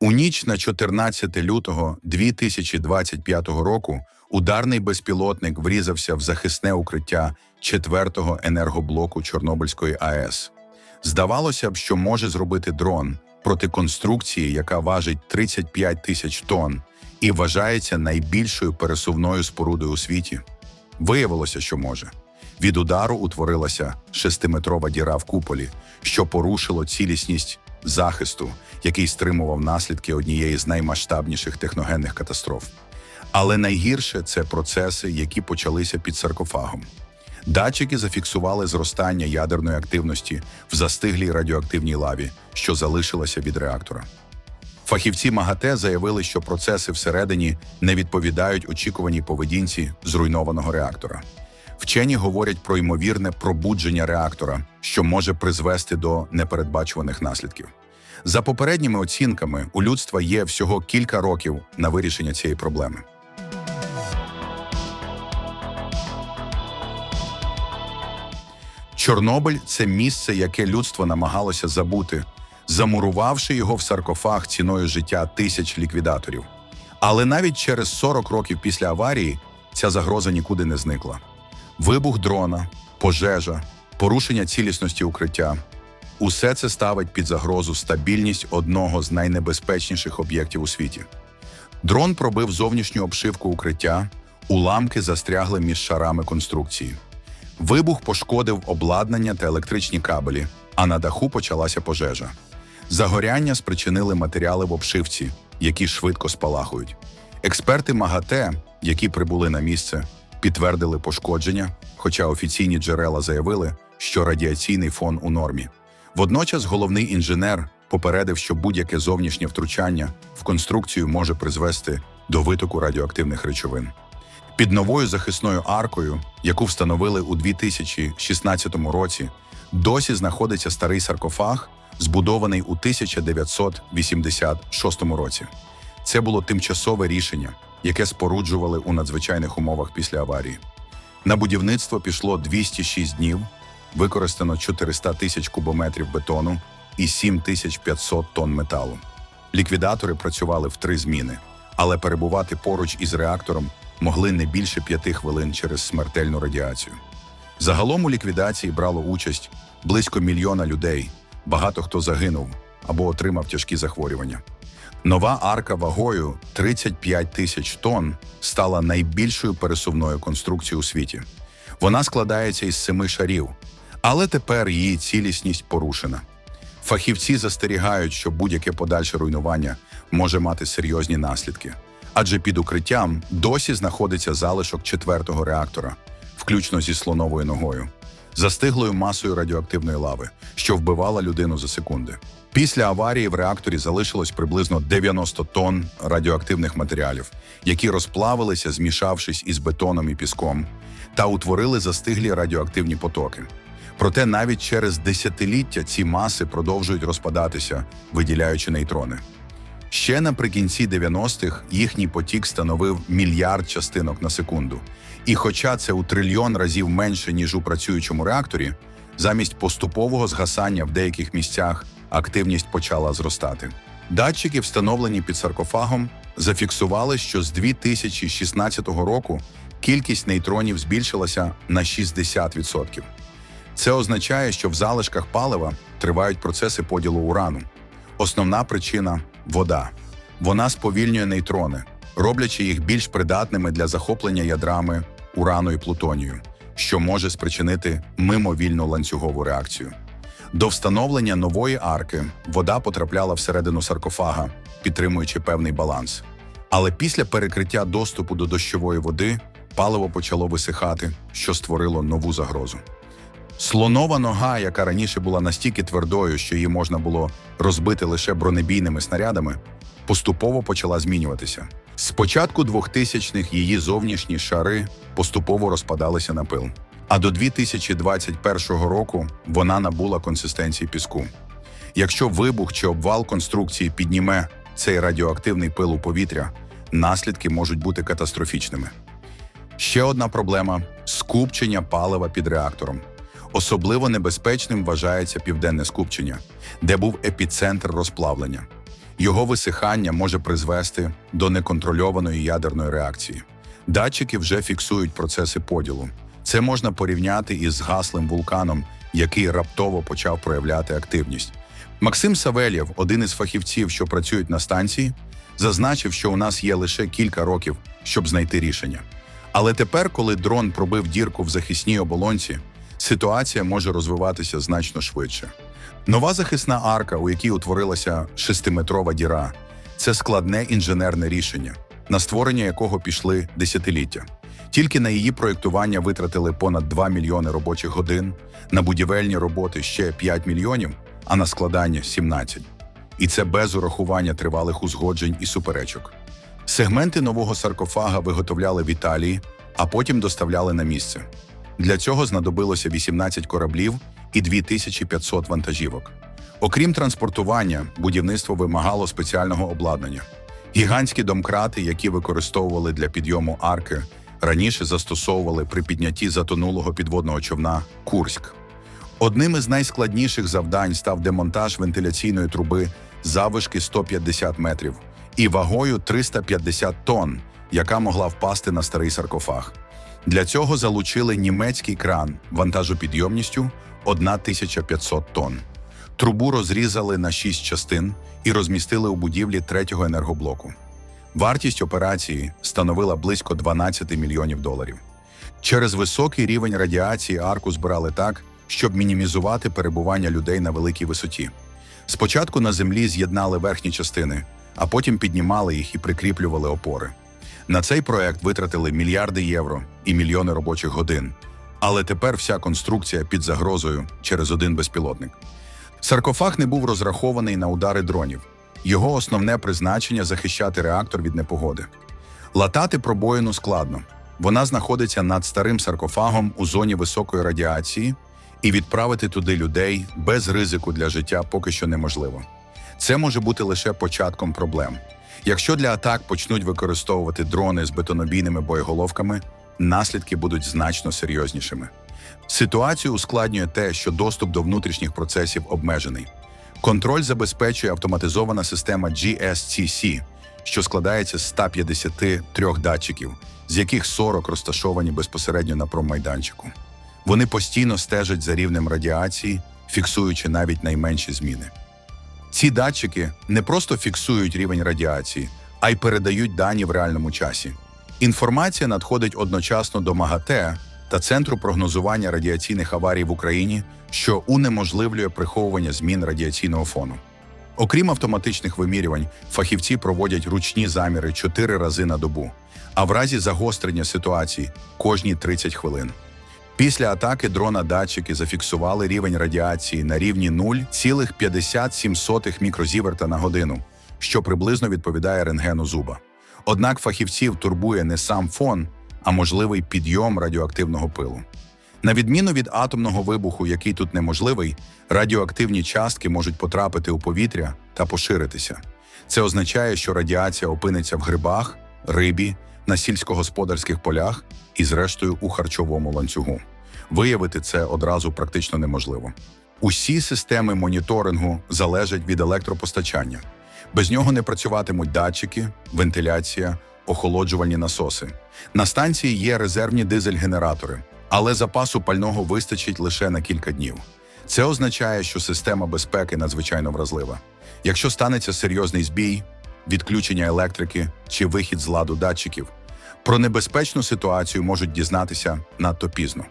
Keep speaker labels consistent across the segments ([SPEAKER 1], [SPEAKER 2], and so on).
[SPEAKER 1] У ніч на 14 лютого 2025 року ударний безпілотник врізався в захисне укриття 4-го енергоблоку Чорнобильської АЕС. Здавалося б, що може зробити дрон проти конструкції, яка важить 35 тисяч тонн і вважається найбільшою пересувною спорудою у світі. Виявилося, що може. Від удару утворилася шестиметрова діра в куполі, що порушило цілісність захисту, який стримував наслідки однієї з наймасштабніших техногенних катастроф. Але найгірше це процеси, які почалися під саркофагом. Датчики зафіксували зростання ядерної активності в застиглій радіоактивній лаві, що залишилася від реактора. Фахівці МАГАТЕ заявили, що процеси всередині не відповідають очікуваній поведінці зруйнованого реактора. Вчені говорять про ймовірне пробудження реактора, що може призвести до непередбачуваних наслідків. За попередніми оцінками, у людства є всього кілька років на вирішення цієї проблеми. Чорнобиль це місце, яке людство намагалося забути, замурувавши його в саркофаг ціною життя тисяч ліквідаторів. Але навіть через 40 років після аварії ця загроза нікуди не зникла. Вибух дрона, пожежа, порушення цілісності укриття усе це ставить під загрозу стабільність одного з найнебезпечніших об'єктів у світі. Дрон пробив зовнішню обшивку укриття, уламки застрягли між шарами конструкції. Вибух пошкодив обладнання та електричні кабелі, а на даху почалася пожежа. Загоряння спричинили матеріали в обшивці, які швидко спалахують. Експерти МАГАТЕ, які прибули на місце, підтвердили пошкодження, хоча офіційні джерела заявили, що радіаційний фон у нормі. Водночас головний інженер попередив, що будь-яке зовнішнє втручання в конструкцію може призвести до витоку радіоактивних речовин. Під новою захисною аркою, яку встановили у 2016 році, досі знаходиться старий саркофаг, збудований у 1986 році. Це було тимчасове рішення, яке споруджували у надзвичайних умовах після аварії. На будівництво пішло 206 днів, використано 400 тисяч кубометрів бетону і 7500 тонн металу. Ліквідатори працювали в три зміни, але перебувати поруч із реактором могли не більше п'яти хвилин через смертельну радіацію. Загалом у ліквідації брало участь близько мільйона людей, багато хто загинув або отримав тяжкі захворювання. Нова арка вагою 35 тисяч тонн стала найбільшою пересувною конструкцією у світі. Вона складається із семи шарів, але тепер її цілісність порушена. Фахівці застерігають, що будь-яке подальше руйнування може мати серйозні наслідки, адже під укриттям досі знаходиться залишок четвертого реактора, включно зі слоновою ногою, застиглою масою радіоактивної лави, що вбивала людину за секунди. Після аварії в реакторі залишилось приблизно 90 тонн радіоактивних матеріалів, які розплавилися, змішавшись із бетоном і піском, та утворили застиглі радіоактивні потоки. Проте навіть через десятиліття ці маси продовжують розпадатися, виділяючи нейтрони. Ще наприкінці 90-х їхній потік становив мільярд частинок на секунду. І хоча це у трильйон разів менше, ніж у працюючому реакторі, замість поступового згасання в деяких місцях активність почала зростати. Датчики, встановлені під саркофагом, зафіксували, що з 2016 року кількість нейтронів збільшилася на 60%. Це означає, що в залишках палива тривають процеси поділу урану. Основна причина вода. Вона сповільнює нейтрони, роблячи їх більш придатними для захоплення ядрами урану і плутонію, що може спричинити мимовільну ланцюгову реакцію. До встановлення нової арки вода потрапляла всередину саркофага, підтримуючи певний баланс. Але після перекриття доступу до дощової води паливо почало висихати, що створило нову загрозу. Слонова нога, яка раніше була настільки твердою, що її можна було розбити лише бронебійними снарядами, поступово почала змінюватися. З початку 2000-х її зовнішні шари поступово розпадалися на пил. А до 2021 року вона набула консистенції піску. Якщо вибух чи обвал конструкції підніме цей радіоактивний пил у повітря, наслідки можуть бути катастрофічними. Ще одна проблема скупчення палива під реактором. Особливо небезпечним вважається південне скупчення, де був епіцентр розплавлення. Його висихання може призвести до неконтрольованої ядерної реакції. Датчики вже фіксують процеси поділу. Це можна порівняти із згаслим вулканом, який раптово почав проявляти активність. Максим Савельєв, один із фахівців, що працюють на станції, зазначив, що у нас є лише кілька років, щоб знайти рішення. Але тепер, коли дрон пробив дірку в захисній оболонці, ситуація може розвиватися значно швидше. Нова захисна арка, у якій утворилася шестиметрова діра, це складне інженерне рішення, на створення якого пішли десятиліття. Тільки на її проєктування витратили понад 2 мільйони робочих годин, на будівельні роботи ще 5 мільйонів, а на складання 17. І це без урахування тривалих узгоджень і суперечок. Сегменти нового саркофага виготовляли в Італії, а потім доставляли на місце. Для цього знадобилося 18 кораблів і 2500 вантажівок. Окрім транспортування, будівництво вимагало спеціального обладнання. Гігантські домкрати, які використовували для підйому арки, раніше застосовували при піднятті затонулого підводного човна Курськ. Одним із найскладніших завдань став демонтаж вентиляційної труби завишки 150 метрів і вагою 350 тонн, яка могла впасти на старий саркофаг. Для цього залучили німецький кран вантажопідйомністю 1500 тонн. Трубу розрізали на шість частин і розмістили у будівлі третього енергоблоку. Вартість операції становила близько 12 мільйонів доларів. Через високий рівень радіації арку збирали так, щоб мінімізувати перебування людей на великій висоті. Спочатку на землі з'єднали верхні частини, а потім піднімали їх і прикріплювали опори. На цей проект витратили мільярди євро і мільйони робочих годин. Але тепер вся конструкція під загрозою через один безпілотник. Саркофаг не був розрахований на удари дронів. Його основне призначення захищати реактор від непогоди. Латати пробоїну складно. Вона знаходиться над старим саркофагом у зоні високої радіації, і відправити туди людей без ризику для життя поки що неможливо. Це може бути лише початком проблем. Якщо для атак почнуть використовувати дрони з бетонобійними боєголовками, наслідки будуть значно серйознішими. Ситуацію ускладнює те, що доступ до внутрішніх процесів обмежений. Контроль забезпечує автоматизована система GSCC, що складається з 153 датчиків, з яких 40 розташовані безпосередньо на промайданчику. Вони постійно стежать за рівнем радіації, фіксуючи навіть найменші зміни. Ці датчики не просто фіксують рівень радіації, а й передають дані в реальному часі. Інформація надходить одночасно до МАГАТЕ та Центру прогнозування радіаційних аварій в Україні, що унеможливлює приховування змін радіаційного фону. Окрім автоматичних вимірювань, фахівці проводять ручні заміри 4 рази на добу, а в разі загострення ситуації кожні 30 хвилин. Після атаки дрона датчики зафіксували рівень радіації на рівні 0,57 мікрозіверта на годину, що приблизно відповідає рентгену зуба. Однак фахівців турбує не сам фон, а можливий підйом радіоактивного пилу. На відміну від атомного вибуху, який тут неможливий, радіоактивні частки можуть потрапити у повітря та поширитися. Це означає, що радіація опиниться в грибах, рибі, на сільськогосподарських полях і, зрештою, у харчовому ланцюгу. Виявити це одразу практично неможливо. Усі системи моніторингу залежать від електропостачання. Без нього не працюватимуть датчики, вентиляція, охолоджувальні насоси. На станції є резервні дизель-генератори, але запасу пального вистачить лише на кілька днів. Це означає, що система безпеки надзвичайно вразлива. Якщо станеться серйозний збій, відключення електрики чи вихід з ладу датчиків, про небезпечну ситуацію можуть дізнатися надто пізно.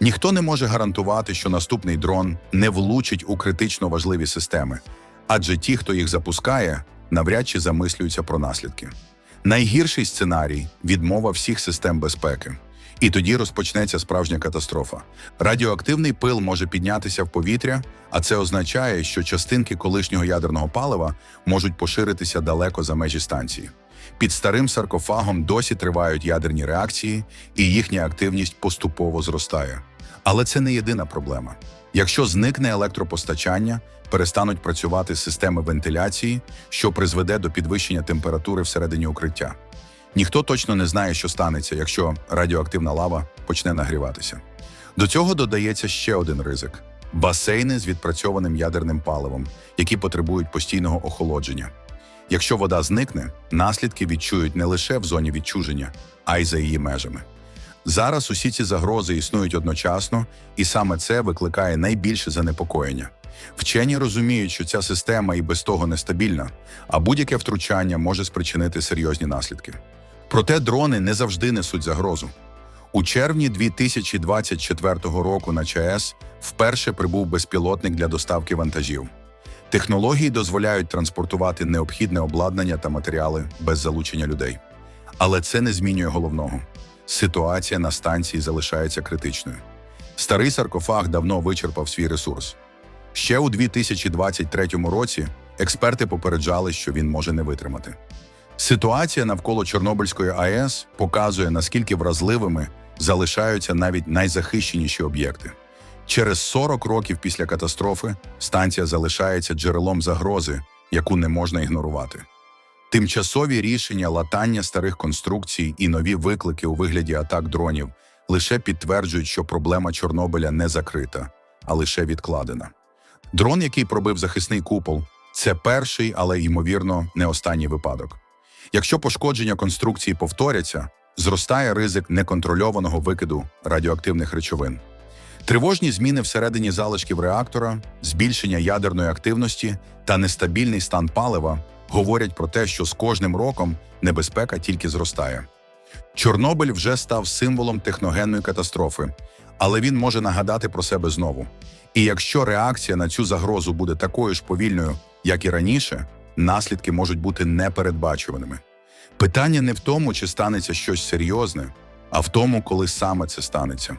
[SPEAKER 1] Ніхто не може гарантувати, що наступний дрон не влучить у критично важливі системи, адже ті, хто їх запускає, навряд чи замислюються про наслідки. Найгірший сценарій відмова всіх систем безпеки. І тоді розпочнеться справжня катастрофа. Радіоактивний пил може піднятися в повітря, а це означає, що частинки колишнього ядерного палива можуть поширитися далеко за межі станції. Під старим саркофагом досі тривають ядерні реакції, і їхня активність поступово зростає. Але це не єдина проблема. Якщо зникне електропостачання, перестануть працювати системи вентиляції, що призведе до підвищення температури всередині укриття. Ніхто точно не знає, що станеться, якщо радіоактивна лава почне нагріватися. До цього додається ще один ризик: басейни з відпрацьованим ядерним паливом, які потребують постійного охолодження. Якщо вода зникне, наслідки відчують не лише в зоні відчуження, а й за її межами. Зараз усі ці загрози існують одночасно, і саме це викликає найбільше занепокоєння. Вчені розуміють, що ця система і без того нестабільна, а будь-яке втручання може спричинити серйозні наслідки. Проте дрони не завжди несуть загрозу. У червні 2024 року на ЧАЕС вперше прибув безпілотник для доставки вантажів. Технології дозволяють транспортувати необхідне обладнання та матеріали без залучення людей. Але це не змінює головного. Ситуація на станції залишається критичною. Старий саркофаг давно вичерпав свій ресурс. Ще у 2023 році експерти попереджали, що він може не витримати. Ситуація навколо Чорнобильської АЕС показує, наскільки вразливими залишаються навіть найзахищеніші об'єкти. Через 40 років після катастрофи станція залишається джерелом загрози, яку не можна ігнорувати. Тимчасові рішення латання старих конструкцій і нові виклики у вигляді атак дронів лише підтверджують, що проблема Чорнобиля не закрита, а лише відкладена. Дрон, який пробив захисний купол, це перший, але ймовірно не останній випадок. Якщо пошкодження конструкції повторяться, зростає ризик неконтрольованого викиду радіоактивних речовин. Тривожні зміни всередині залишків реактора, збільшення ядерної активності та нестабільний стан палива говорять про те, що з кожним роком небезпека тільки зростає. Чорнобиль вже став символом техногенної катастрофи, але він може нагадати про себе знову. І якщо реакція на цю загрозу буде такою ж повільною, як і раніше, наслідки можуть бути непередбачуваними. Питання не в тому, чи станеться щось серйозне, а в тому, коли саме це станеться.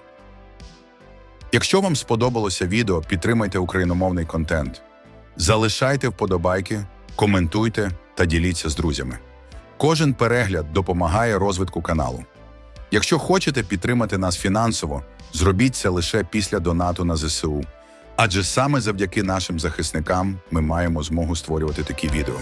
[SPEAKER 1] Якщо вам сподобалося відео, підтримайте україномовний контент. Залишайте вподобайки, коментуйте та діліться з друзями. Кожен перегляд допомагає розвитку каналу. Якщо хочете підтримати нас фінансово, зробіть це лише після донату на ЗСУ. Адже саме завдяки нашим захисникам ми маємо змогу створювати такі відео.